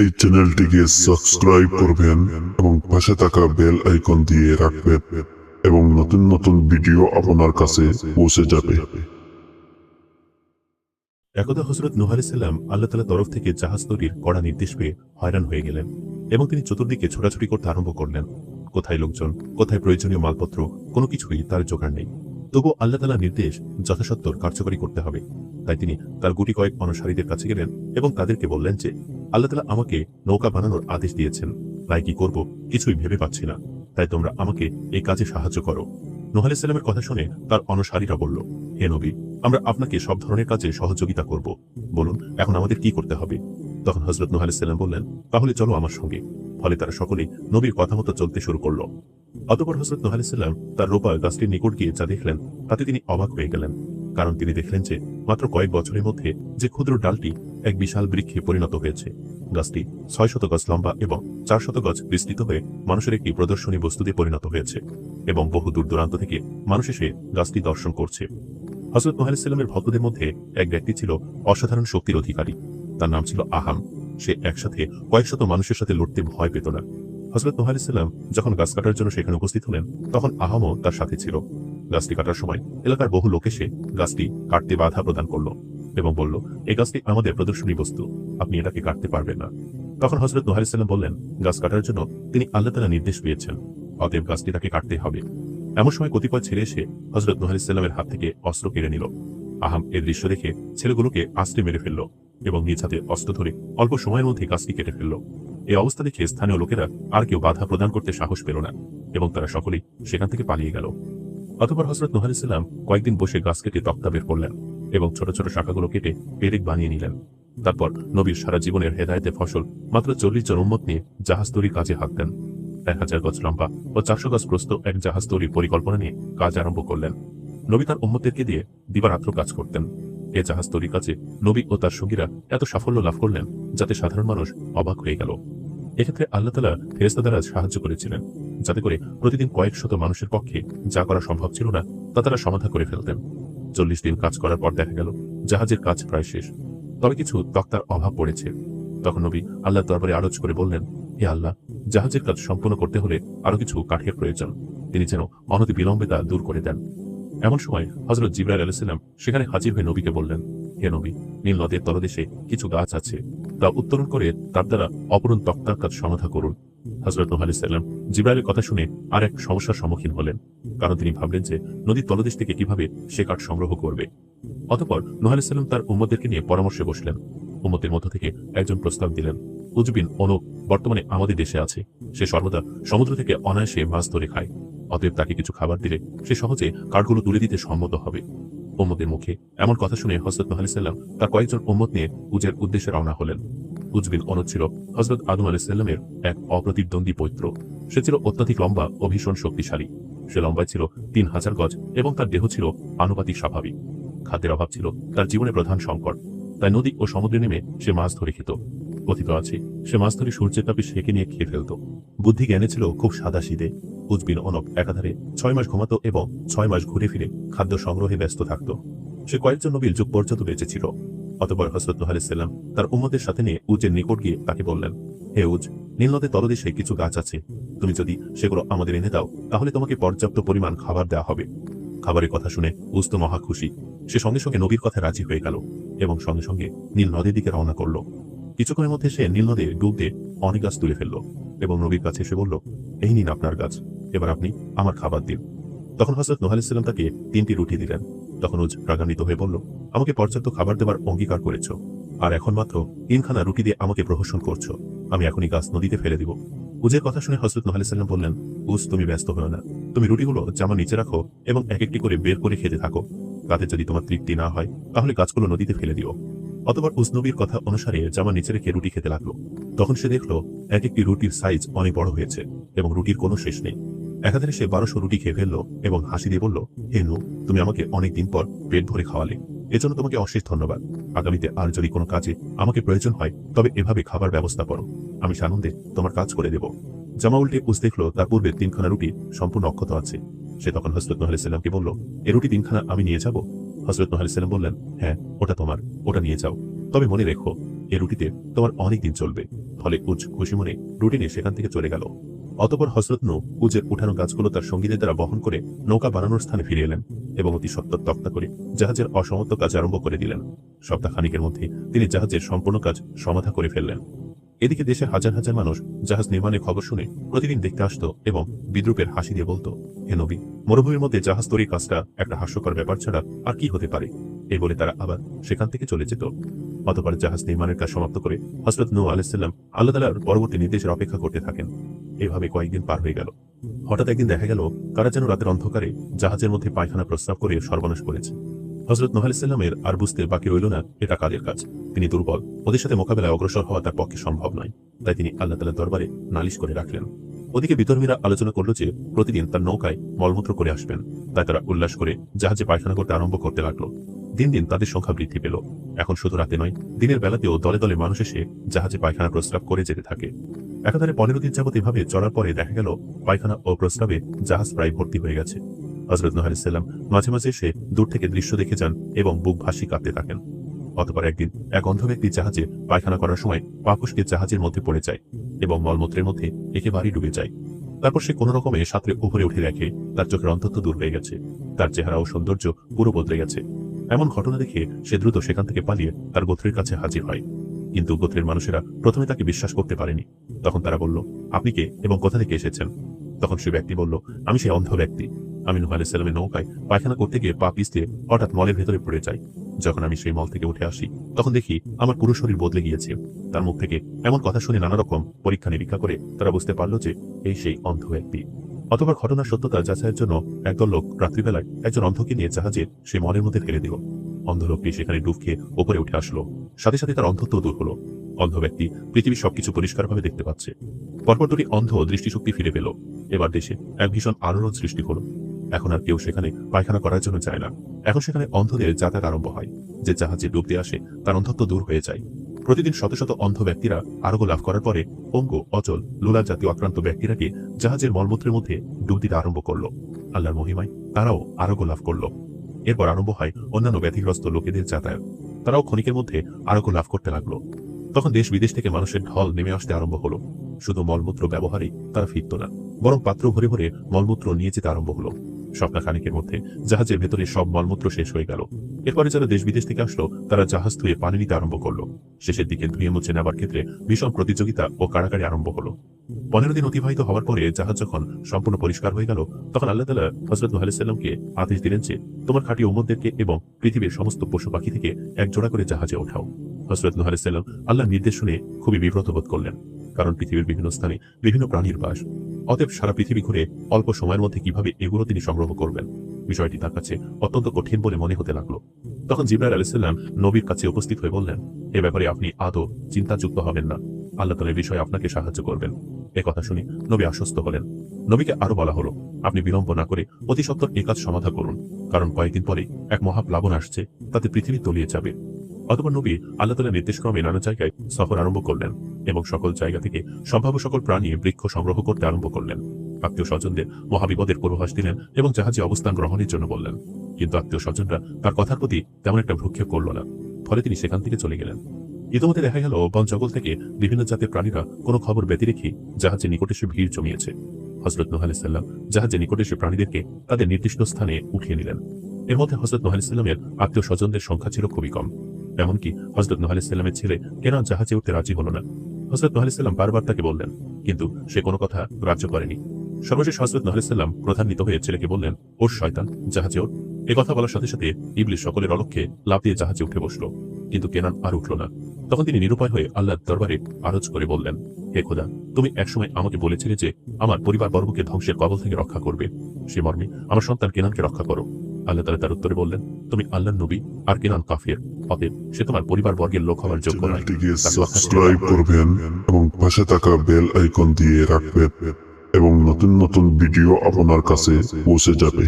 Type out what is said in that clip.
এই চ্যানেলটিকে সাবস্ক্রাইব করবেন এবং পাশে থাকা বেল আইকন দিয়ে রাখবেন এবং নতুন নতুন ভিডিও আপনার কাছে পৌঁছে যাবে। একদা হজরত নুহ আলাইসাল্লাম আল্লাহ তালা তরফ থেকে জাহাজ তৈরির কড়া নির্দেশ পেয়ে হয়রান হয়ে গেলেন এবং তিনি চতুর্দিকে ছোটাছুটি করতে আরম্ভ করলেন। কোথায় লোকজন, কোথায় প্রয়োজনীয় মালপত্র, কোনো কিছুই তার জোগাড় নেই। তবু আল্লাহ তালা নির্দেশ যথাসত্তর কার্যকরী করতে হবে। তাই তিনি তার গুটি কয়েক অনুসারীদের কাছে গেলেন এবং তাদেরকে বললেন যে আল্লাহ তালা আমাকে নৌকা বানানোর আদেশ দিয়েছেন। তাই কি করব, কিছুই ভেবে পাচ্ছি না। তাই তোমরা আমাকে এই কাজে সাহায্য করো। নুহ আলাইসাল্লামের কথা শুনে তার অনুসারীরা বলল, হে নবী, আমরা আপনাকে সব ধরনের কাজে সহযোগিতা করব। বলুন, এখন আমাদের কি করতে হবে? তখন হজরত নুহ আলাইসাল্লাম বললেন, তাহলে চলো আমার সঙ্গে। ফলে তারা সকলেই নবীর কথা মতো চলতে শুরু করল। অতপর হজরত নুহ আলাইসাল্লাম তার রোপা গাছটির নিকট গিয়ে যা দেখলেন, তাতে তিনি অবাক হয়ে গেলেন। কারণ তিনি দেখলেন যে, মাত্র কয়েক বছরের মধ্যে যে ক্ষুদ্র ডালটি এক বিশাল বৃক্ষে পরিণত হয়েছে। গাছটি ছয় শত গজ লম্বা এবং চার শত গজ বিস্তৃত হয়ে মানুষের একটি প্রদর্শনী বস্তুতে পরিণত হয়েছে এবং বহু দূর দূরান্ত থেকে মানুষ এসে গাছটি দর্শন করছে। হজরত মোহালিসাল্লামের ভক্তদের মধ্যে এক ব্যক্তি ছিল অসাধারণ শক্তির অধিকারী। তার নাম ছিল আহাম। সে একসাথে কয়েকশত মানুষের সাথে লড়তে ভয় পেত না। হজরত মোহালিসাল্লাম যখন গাছ কাটার জন্য সেখানে উপস্থিত হলেন, তখন আহামও তার সাথে ছিল। গাছটি কাটার সময় এলাকার বহু লোক এসে গাছটি কাটতে বাধা প্রদান করল। এবং বলল এই গাছটি আমাদের প্রদর্শনী বস্তু? আপনি এটাকে কাটতে পারবেন না। তখন হজরত নোহালিসাল্লাম বললেন, গাছ কাটার জন্য তিনি আল্লাহ তালা নির্দেশ পেয়েছেন অতএব গাছটি তাকে কাটতে হবে। এমন সময় কতিপয় ছেড়ে এসে হজরত নোহালিসাল্লামের হাত থেকে অস্ত্র কেড়ে নিল। আহাম এর দৃশ্য দেখে ছেলেগুলোকে আস্তে মেরে ফেলল এবং নিজ হাতে অস্ত্র ধরে অল্প সময়ের মধ্যে গাছটি কেটে ফেলল। এই অবস্থা দেখে স্থানীয় লোকেরা আর কেউ বাধা প্রদান করতে সাহস পেল না এবং তারা সকলেই সেখান থেকে পালিয়ে গেল। অতপর হজরত নোহালিসাল্লাম কয়েকদিন বসে গাছ কেটে তক্তা বের করলেন। এবং ছোট ছোট শাখাগুলো কেটে পেরেক বানিয়ে নিলেন। তারপর নবীর সারা জীবনের হেদায়তে ফসল মাত্র চল্লিশ জন উম্মত নিয়ে জাহাজ তৈরির কাজে হাত দেন। এক হাজার গজ লম্বা ও চারশো গজ প্রস্ত এক জাহাজ তৈরির পরিকল্পনা নিয়ে কাজ আরম্ভ করলেন। নবী তার উম্মতদেরকে দিয়ে দিবারাত্র কাজ করতেন। এ জাহাজ তৈরির কাজে নবী ও তার সঙ্গীরা এত সাফল্য লাভ করলেন যাতে সাধারণ মানুষ অবাক হয়ে গেল। এক্ষেত্রে আল্লাহ তালা ফেরেস্তা দ্বারা সাহায্য করেছিলেন, যাতে করে প্রতিদিন কয়েক শত মানুষের পক্ষে যা করা সম্ভব ছিল না, তা তারা সমাধা করে ফেলতেন। চল্লিশ দিন কাজ করার পর দেখা গেল, জাহাজের কাজ প্রায় শেষ। তবে কিছু তক্তার অভাব পড়েছে। তখন নবী আল্লাহ দরবারে আরজ করে বললেন, হে আল্লাহ, জাহাজের কাজ সম্পূর্ণ করতে হলে আরও কিছু কাঠের প্রয়োজন। তিনি যেন অনতি বিলম্বে তা দূর করে দেন। এমন সময় হজরত জিব্রাইল আলাইসাল্লাম সেখানে হাজির হয়ে নবীকে বললেন, হে নবী, নীল নদের তলদেশে কিছু গাছ আছে। তা উত্তোলন করে তার দ্বারা অপরণ তক্তার কাজ সমাধা করুন। হজরত নোহ আলাইসাল্লাম জিব্রাইলের কথা শুনে আর এক সমস্যার সম্মুখীন হলেন, কারণ তিনি ভাবলেন যে নদীর তলদেশ থেকে কীভাবে সে কাঠ সংগ্রহ করবে। অতপর নোহ তার উম্মদেরকে নিয়ে পরামর্শে বসলেন। উম্মতের মধ্য থেকে একজন প্রস্তাব দিলেন উজবিন অনুপ বর্তমানে আমাদের দেশে আছে। সে সর্বদা সমুদ্র থেকে অনায়াসে মাছ ধরে খায়। অতএব তাকে কিছু খাবার দিলে সে সহজে কাঠগুলো তুলে দিতে সম্মত হবে। উম্মদের মুখে এমন কথা শুনে হজরত নোহ আলাইসাল্লাম তার কয়েকজন উম্মত নিয়ে উজের উদ্দেশ্যে রওনা হলেন। উজবিন অনুজ ছিল হজরত আদম আলাইসাল্লামের এক অপ্রতিদ্বন্দ্বী পৈত্র। সে ছিল অত্যাধিক লম্বা ও ভীষণ শক্তিশালী। সে লম্বায় ছিল তিন হাজার গজ এবং তার দেহ ছিল আনুপাতিক স্বাভাবিক। খাদ্যের অভাব ছিল তার জীবনে প্রধান সংকট। তাই নদী ও সমুদ্রে নেমে সে মাছ ধরে খেত। কথিত আছে, সে মাছ ধরে সূর্যের তাপে সেকে নিয়ে খেয়ে ফেলত। বুদ্ধি জ্ঞানে ছিল খুব সাদা সিদে উজবিন অনক একাধারে ছয় মাস ঘুমাতো এবং ছয় মাস ঘুরে ফিরে খাদ্য সংগ্রহে ব্যস্ত থাকত। সে কয়েকজন নবীর যুগ পর্যন্ত বেঁচেছিল অতপর হজরত নোহালিসাল্লাম তার উম্মদের সাথে নিয়ে উজের নিকট গিয়ে তাকে বললেন, হে উজ নীলনদের তলদেশে কিছু গাছ আছে। তুমি যদি সেগুলো আমাদের এনে দাও, তাহলে তোমাকে পর্যাপ্ত পরিমাণ খাবার দেওয়া হবে খাবারের কথা শুনে উজ তো মহা খুশি। সে সঙ্গে সঙ্গে নবীর কথা রাজি হয়ে গেল এবং সঙ্গে সঙ্গে নীল নদীর দিকে রওনা করল। কিছুক্ষণের মধ্যে সে নীল নদে ডুব দিয়ে অনেক গাছ তুলে ফেলল এবং নবীর কাছে এসে বলল, এই নিন আপনার গাছ, এবার আপনি আমার খাবার দিন তখন হজরত নোহালিসাল্লাম তাকে তিনটি রুটি দিলেন। তখন উজ রাগান্বিত হয়ে বলল, আমাকে পর্যাপ্ত খাবার দেওয়ার অঙ্গীকার করেছ। আর এখন মাত্র তিনখানা রুটি দিয়ে আমাকে প্রহসন করছ। আমি এখনই গাছ নদীতে ফেলে দিব উজের কথা শুনে হজরত নোহালিসাল্লাম বললেন, উজ, তুমি ব্যস্ত হও না। তুমি রুটিগুলো জামা নিচে রাখো এবং এক একটি করে বের করে খেতে থাকো। তাতে যদি তোমার তৃপ্তি না হয়, তাহলে গাছগুলো নদীতে ফেলে দিও অতবার উজনবীর কথা অনুসারে জামা নিচে রেখে রুটি খেতে লাগল। তখন সে দেখল এক একটি রুটির সাইজ অনেক বড় হয়েছে এবং রুটির কোনো শেষ নেই। একাধারে সে বারোশো রুটি খেয়ে ফেলল এবং হাসি দিয়ে বলল, হে নু তুমি আমাকে অনেক দিন পর পেট ভরে খাওয়ালে। এজন্য তোমাকে অশেষ ধন্যবাদ। আগামীতে আর যদি কোনো কাজে আমাকে প্রয়োজন হয়, তবে এভাবে খাবার ব্যবস্থা করো। আমি সানন্দে তোমার কাজ করে দেব। জামা উল্টে উস দেখল, তার পূর্বে তিনখানা রুটি সম্পূর্ণ অক্ষত আছে। সে তখন হজরত নোহ সাল্লামকে বলল, এ রুটি তিনখানা আমি নিয়ে যাব? হজরত নোহ সাল্লাম বললেন হ্যাঁ ওটা তোমার, ওটা নিয়ে যাও। তবে মনে রেখো, এ রুটিতে তোমার অনেক দিন চলবে। ফলে উজ খুশি মনে রুটিনে সেখান থেকে চলে গেল। অতপর হজরত নু উজের উঠানো গাছগুলো তার সঙ্গীদের দ্বারা বহন করে নৌকা বানানোর স্থানে ফিরে এলেন এবং অতি সত্তর তক্তা করে জাহাজের অসমাপ্ত কাজ আরম্ভ করে দিলেন। সপ্তাহ খানিকের মধ্যে তিনি জাহাজের সম্পূর্ণ কাজ সমাধা করে ফেললেন। এদিকে দেশে হাজার হাজার মানুষ জাহাজ নির্মাণের খবর শুনে প্রতিদিন দেখতে আসতো এবং বিদ্রুপের হাসি দিয়ে বলতো, হে নবী, মরুভূমির মধ্যে জাহাজ তৈরির কাজটা একটা হাস্যকর ব্যাপার ছাড়া আর কি হতে পারে? এই বলে তারা আবার সেখান থেকে চলে যেত। অতপর জাহাজ নির্মাণের কাজ সমাপ্ত করে হজরত নু আলাইসাল্লাম আল্লাহ তালার পরবর্তী নির্দেশের অপেক্ষা করতে থাকেন। এভাবে কয়েকদিন পার হয়ে গেল। হঠাৎ একদিন দেখা গেল, কারা যেন রাতের অন্ধকারে জাহাজের মধ্যে পায়খানা প্রস্তাব করে সর্বনাশ করেছে। হজরত নোহ আলাইসাল্লামের আর বুঝতে বাকি রইল না, এটা কাদের কাজ? তিনি দুর্বল, ওদের সাথে মোকাবেলায় অগ্রসর হওয়া তার পক্ষে সম্ভব নয়। তাই তিনি আল্লাহ তালার দরবারে নালিশ করে রাখলেন। ওদিকে বিতর্মীরা আলোচনা করল যে, প্রতিদিন তার নৌকায় মলমূত্র করে আসবেন। তাই তারা উল্লাস করে জাহাজে পায়খানা করতে আরম্ভ করতে লাগল। দিন দিন তাদের সংখ্যা বৃদ্ধি পেল। এখন শুধু রাতে নয়, দিনের বেলাতেও দলে দলে মানুষ এসে জাহাজে পায়খানা প্রস্রাব করে যেতে থাকে। একাধারে পনেরো দিন যাবত এভাবে চলার পরে দেখা গেল পায়খানা ও প্রস্রাবে জাহাজ প্রায় ভর্তি হয়ে গেছে। হজরত নহারিসাল্লাম মাঝে মাঝে এসে দূর থেকে দৃশ্য দেখে যান এবং বুক ভাসি কাঁপতে থাকেন। অতপর একদিন এক অন্ধ ব্যক্তি জাহাজে পায়খানা করার সময় পাকুশকে জাহাজের মধ্যে পড়ে যায় এবং মলমূত্রের মধ্যে একেবারেই ডুবে যায়। তারপর সে কোনো রকমে সাঁতরে উপরে উঠে দেখে তার চোখের অন্তত দূর হয়ে গেছে। তার চেহারা ও সৌন্দর্য পুরো বদলে গেছে। এমন ঘটনা দেখে সে দ্রুত সেখান থেকে পালিয়ে তার গোত্রের কাছে হাজির হয়। কিন্তু গোত্রের মানুষেরা প্রথমে তাকে বিশ্বাস করতে পারেনি। তখন তারা বলল, আপনি কে এবং কোথা থেকে এসেছেন? তখন সে ব্যক্তি বলল, আমি সেই অন্ধ ব্যক্তি। আমি নুহ আলাইসাল্লামের নৌকায় পায়খানা করতে গিয়ে পা পিছতে হঠাৎ মলের ভেতরে পড়ে যাই। যখন আমি সেই মল থেকে উঠে আসি, তখন দেখি আমার পুরো শরীর বদলে গিয়েছে। তার মুখ থেকে এমন কথা শুনে নানা রকম পরীক্ষা নিরীক্ষা করে তারা বুঝতে পারল যে এই সেই অন্ধ ব্যক্তি। অথবা ঘটনার সত্যতা যাচাইয়ের জন্য একদল লোক রাত্রিবেলায় একজন অন্ধকে নিয়ে জাহাজে সেই মলের মধ্যে ফেলে দিল। অন্ধ লোকটি সেখানে ডুব খেয়ে ওপরে উঠে আসলো। সাথে সাথে তার অন্ধত্ব দূর হলো। অন্ধ ব্যক্তি পৃথিবীর সবকিছু পরিষ্কারভাবে দেখতে পাচ্ছে। পরপর দুটি অন্ধ দৃষ্টিশক্তি ফিরে পেল। এবার দেশে এক ভীষণ আলোড়ন সৃষ্টি হলো। এখন আর কেউ সেখানে পায়খানা করার জন্য যায় না। এখন সেখানে অন্ধদের যাতায়াত আরম্ভ হয়। যে জাহাজে ডুব দিয়ে আসে, তার অন্ধত্ব দূর হয়ে যায়। প্রতিদিন শত শত অন্ধ ব্যক্তিরা আরোগ্য লাভ করার পরে পঙ্গু, অচল লুলা জাতীয় আক্রান্ত ব্যক্তিরাকে জাহাজের মলমূত্রের মধ্যে ডুব দিতে আরম্ভ করল। আল্লাহর মহিমায় তারাও আরোগ্য লাভ করল। এরপর আরম্ভ হয় অন্যান্য ব্যাধিগ্রস্ত লোকেদের যাতায়াত। তারাও ক্ষণিকের মধ্যে আরোগ্য লাভ করতে লাগল। তখন দেশ বিদেশ থেকে মানুষের ঢল নেমে আসতে আরম্ভ হল। শুধু মলমূত্র ব্যবহারে তারা ফিরত না, বরং পাত্র ভরে ভরে মলমূত্র নিয়ে যেতে আরম্ভ হলো। সপ্তাহ খানিকের মধ্যে জাহাজের ভেতরে সব মলমূত্র শেষ হয়ে গেল। এরপরে যারা দেশ বিদেশ থেকে আসলো, তারা জাহাজ ধুয়ে পানি নিতে আরম্ভ করল। শেষের দিকে ধুয়ে মুছে নেবার ক্ষেত্রে ভীষণ প্রতিযোগিতা ও কাড়াকাড়ি আরম্ভ হলো। পনেরো দিন অতিবাহিত হওয়ার পরে জাহাজ যখন সম্পূর্ণ পরিষ্কার হয়ে গেল, তখন আল্লাহ তালা হজরত সাল্লামকে আদেশ দিলেন যে, তোমার খাঁটি উম্মদদেরকে এবং পৃথিবীর সমস্ত পশু পাখি থেকে এক জোড়া করে জাহাজে ওঠাও। হজরত সাল্লাম আল্লাহ নির্দেশ শুনে খুবই বিব্রত বোধ করলেন, কারণ পৃথিবীর বিভিন্ন স্থানে বিভিন্ন প্রাণীর বাস। অতএব সারা পৃথিবী ঘুরে অল্প সময়ের মধ্যে কীভাবে এগুলো তিনি সংগ্রহ করবেন? বিষয়টি তার কাছে অত্যন্ত কঠিন বলে মনে হতে লাগল। তখন জিব্রাইল আলাইসাল্লাম নবীর কাছে উপস্থিত হয়ে বললেন, এ ব্যাপারে আপনি আদৌ চিন্তাযুক্ত হবেন না। আল্লাহ তালের বিষয়ে আপনাকে সাহায্য করবেন। এ কথা শুনে নবী আশ্বস্ত হলেন। নবীকে আরও বলা হলো, আপনি বিলম্ব না করে অতি সত্বর এ কাজ সমাধা করুন, কারণ কয়েকদিন পরে এক মহাপ্লাবন আসছে, তাতে পৃথিবী তলিয়ে যাবে। অতপর নবী আল্লাহ তালা নির্দেশক্রমে নানা জায়গায় সফর আরম্ভ করলেন এবং সকল জায়গা থেকে সম্ভাব্য সকল প্রাণী বৃক্ষ সংগ্রহ করতে আরম্ভ করলেন। আত্মীয় স্বজনদের মহাবিপদের পূর্বাভাস দিলেন এবং জাহাজে অবস্থান গ্রহণের জন্য বললেন। কিন্তু আত্মীয় স্বজনরা তার কথার প্রতি তেমন একটা ভ্রুক্ষেপ করল না। ফলে তিনি সেখান থেকে চলে গেলেন। ইতিমধ্যে দেখা গেল, বন জঙ্গল থেকে বিভিন্ন জাতের প্রাণীরা কোনো খবর ব্যতি রেখে জাহাজে নিকটে এসে ভিড় জমিয়েছে। হজরত নোহ সাল্লাম জাহাজে নিকটে এসে প্রাণীদেরকে তাদের নির্দিষ্ট স্থানে উঠিয়ে নিলেন। এর মধ্যে হজরত নোহ সাল্লামের আত্মীয় স্বজনদের সংখ্যা ছিল খুবই কম। এমনকি হজরত নোহ সাল্লামের ছেলে কেন জাহাজে উঠতে রাজি হল না। হজরত নোহ সাল্লাম বারবার তাকে বললেন, কিন্তু সে কোনো কথা গ্রাহ্য করেনি। সর্বশেষ হজরত নোহ সাল্লাম প্রধান্বিত হয়ে ছেলেকে বললেন ওর শয়তান জাহাজে ওর কথা বলার সাথে সাথে ইবলিশ সকলের অলক্ষ্যে লাভ দিয়ে জাহাজে উঠে বসল। কিন্তু কেনান আর উঠল না। তখন তিনি নিরুপায় হয়ে আল্লাহর দরবারে আরজ করে বললেন হে খোদা তুমি একসময় আমাকে বলেছিলে যে আমার পরিবার বর্গকে ধ্বংসের কবল থেকে রক্ষা করবে। সে মর্মে আমার সন্তান কেনানকে রক্ষা করো। আল্লাহ তালা তার উত্তরে বললেন তুমি আল্লাহ নবী আর কেনান কাফির অতএব সে তোমার পরিবার বর্গের লোক হওয়ার যোগ্য নয়। সাবস্ক্রাইব করবেন এবং পাশে থাকা বেল আইকন দিয়ে রাখবেন। এবং নতুন নতুন ভিডিও আপনার কাছে পৌঁছে যাবে।